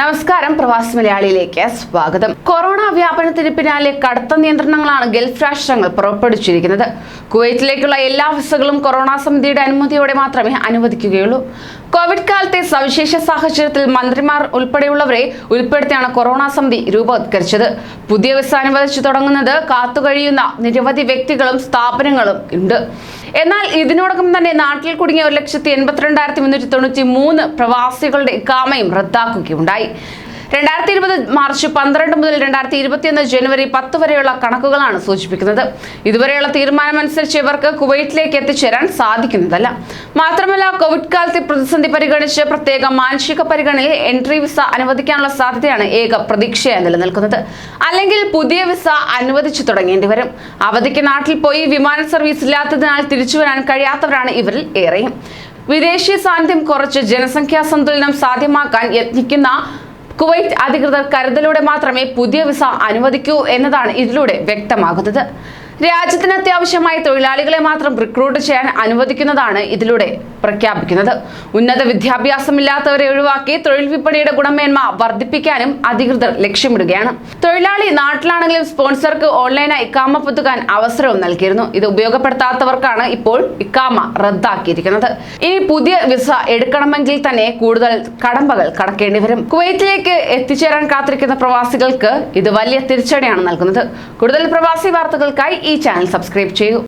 നമസ്കാരം പ്രവാസി മലയാളിയിലേക്ക് സ്വാഗതം. കൊറോണ വ്യാപനത്തിന് പിന്നാലെ കടുത്ത നിയന്ത്രണങ്ങളാണ് ഗൾഫ് രാഷ്ട്രങ്ങൾ പുറപ്പെടുവിച്ചിരിക്കുന്നത്. കുവൈറ്റിലേക്കുള്ള എല്ലാ വിസകളും കൊറോണ സമിതിയുടെ അനുമതിയോടെ മാത്രമേ അനുവദിക്കുകയുള്ളൂ. കോവിഡ് കാലത്തെ സവിശേഷ സാഹചര്യത്തിൽ മന്ത്രിമാർ ഉൾപ്പെടെയുള്ളവരെ ഉൾപ്പെടുത്തിയാണ് കൊറോണ സമിതി രൂപവത്കരിച്ചത്. പുതിയ വിസ അനുവദിച്ചു തുടങ്ങുന്നത് കാത്തുകഴിയുന്ന നിരവധി വ്യക്തികളും സ്ഥാപനങ്ങളും ഉണ്ട്. എന്നാൽ ഇതിനോടകം തന്നെ നാട്ടിൽ കുടുങ്ങിയ ഒരു ലക്ഷത്തി എൺപത്തിരണ്ടായിരത്തി മുന്നൂറ്റി തൊണ്ണൂറ്റി മൂന്ന് പ്രവാസികളുടെ ഇക്കാമയും റദ്ദാക്കുകയുണ്ടായി. രണ്ടായിരത്തി ഇരുപത് മാർച്ച് പന്ത്രണ്ട് മുതൽ രണ്ടായിരത്തി ഇരുപത്തിയൊന്ന് ജനുവരി പത്ത് വരെയുള്ള കണക്കുകളാണ് സൂചിപ്പിക്കുന്നത്. ഇതുവരെയുള്ള തീരുമാനമനുസരിച്ച് ഇവർക്ക് കുവൈറ്റിലേക്ക് എത്തിച്ചേരാൻ സാധിക്കുന്നതല്ല. മാത്രമല്ല കോവിഡ് കാലത്തെ പ്രതിസന്ധി പരിഗണിച്ച് പ്രത്യേക മാനുഷിക പരിഗണനയിൽ എൻട്രി വിസ അനുവദിക്കാനുള്ള സാധ്യതയാണ് ഏക പ്രതീക്ഷയായി നിലനിൽക്കുന്നത്. അല്ലെങ്കിൽ പുതിയ വിസ അനുവദിച്ചു തുടങ്ങേണ്ടി വരും. അവധിക്ക് നാട്ടിൽ പോയി വിമാന സർവീസ് ഇല്ലാത്തതിനാൽ തിരിച്ചു വരാൻ കഴിയാത്തവരാണ് ഇവരിൽ ഏറെയും. വിദേശീയ സാന്നിധ്യം കുറച്ച് ജനസംഖ്യാ സന്തുലനം സാധ്യമാക്കാൻ യത്നിക്കുന്ന കുവൈറ്റ് അധികൃതർ കരുതലോടെ മാത്രമേ പുതിയ വിസ അനുവദിക്കൂ എന്നതാണ് ഇതിലൂടെ വ്യക്തമാകുന്നത്. രാജ്യത്തിന് അത്യാവശ്യമായ തൊഴിലാളികളെ മാത്രം റിക്രൂട്ട് ചെയ്യാൻ അനുവദിക്കുന്നതാണ് ഇതിലൂടെ പ്രഖ്യാപിക്കുന്നത്. ഉന്നത വിദ്യാഭ്യാസമില്ലാത്തവരെ ഒഴിവാക്കി തൊഴിൽ വിപണിയുടെ ഗുണമേന്മ വർദ്ധിപ്പിക്കാനും അധികൃതർ ലക്ഷ്യമിടുകയാണ്. തൊഴിലാളി നാട്ടിലാണെങ്കിലും സ്പോൺസർക്ക് ഓൺലൈനായി ഇക്കാമ പുതുക്കാൻ അവസരവും നൽകിയിരുന്നു. ഇത് ഉപയോഗപ്പെടുത്താത്തവർക്കാണ് ഇപ്പോൾ ഇക്കാമ റദ്ദാക്കിയിരിക്കുന്നത്. ഇനി പുതിയ വിസ എടുക്കണമെങ്കിൽ തന്നെ കൂടുതൽ കടമ്പകൾ കടക്കേണ്ടി വരും. കുവൈറ്റിലേക്ക് എത്തിച്ചേരാൻ കാത്തിരിക്കുന്ന പ്രവാസികൾക്ക് ഇത് വലിയ തിരിച്ചടിയാണ് നൽകുന്നത്. കൂടുതൽ പ്രവാസി വാർത്തകൾക്കായി ഈ ചാനൽ സബ്സ്ക്രൈബ് ചെയ്യൂ